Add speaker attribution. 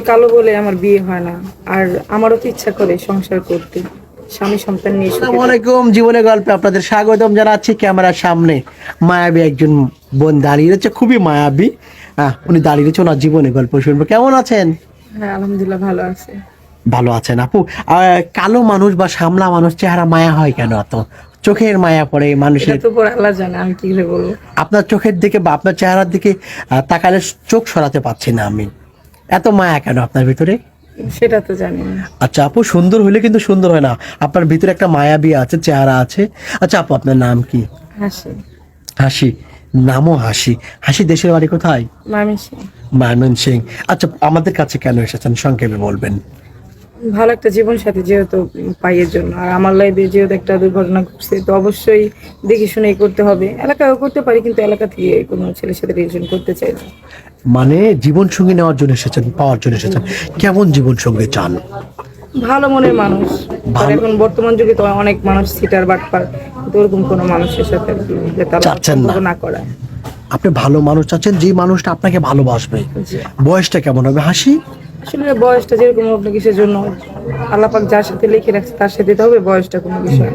Speaker 1: দেখতে কালো বলে আমার বিয়ে হয় না। আর আমারও তো ইচ্ছা করে সংসার করতে। স্বামী সন্তান নিয়ে
Speaker 2: আসসালামু আলাইকুম জীবনে গল্পে আপনাদের স্বাগতম জানাচ্ছি ক্যামেরার সামনে। মায়াবী একজন বোন দাঁড়িয়ে রয়েছে খুবই মায়াবী। হ্যাঁ উনি দাঁড়িয়ে রয়েছে ওনার জীবনে গল্প শুনব। কেমন আছেন?
Speaker 1: হ্যাঁ আলহামদুলিল্লাহ ভালো আছে।
Speaker 2: ভালো আছেন আপু। কালো মানুষ বা সামলা মানুষ চেহারা মায়া হয় কেন? এত চোখের মায়া পড়ে মানুষের।
Speaker 1: আল্লাহ জানে আমি কি বলব।
Speaker 2: আপনার চোখের দিকে বা আপনার চেহারার দিকে তাকালে চোখ সরাতে পারছি না আমি। এত মায়া কেন আপনার ভিতরে?
Speaker 1: সেটা তো জানি না।
Speaker 2: আচ্ছা আপু সুন্দর হলে কিন্তু সুন্দর হয় না। আপনার ভিতরে একটা মায়াবী আছে চেহারা আছে। আচ্ছা আপু আপনার নাম কি?
Speaker 1: হাসি।
Speaker 2: হাসি। নামও হাসি। হাসি দেশের বাড়ি কোথায়? ময়মনসিং ময়মনসিং আচ্ছা আমাদের কাছে কেন এসেছেন? সংক্ষেপে বলবেন।
Speaker 1: ভালো একটা জীবন সাথী যেহেতু পাইয়ের জন্য। আর আমার লাইফে যেহেতু একটা দুর্ঘটনা ঘটছে তো অবশ্যই দেখে শুনেই করতে হবে। এলাকায়ও করতে পারি কিন্তু এলাকা থেকে কোনো ছেলের সাথে রিলেশন করতে চাই না।
Speaker 2: মানে জীবন সঙ্গী নেওয়ার জন্য এসেছেন পাওয়ার জন্য এসেছেন। কেমন জীবন সঙ্গী চান?
Speaker 1: ভালো মনের মানুষ। এখন বর্তমান যুগে তো অনেক মানুষ সিটার বাটপার কিন্তু ওরকম কোনো মানুষের সাথে
Speaker 2: চাচ্ছেন না।
Speaker 1: না করা
Speaker 2: আপনি ভালো মানুষ চাচ্ছেন যে মানুষটা আপনাকে ভালোবাসবে। বয়সটা কেমন হবে? হাসি?
Speaker 1: আসলে বয়সটা যেরকম হোক কিসের জন্য আল্লাপাক যার সাথে লিখে রাখছে তার সাথে তো হবে, বয়সটা কোনো বিষয়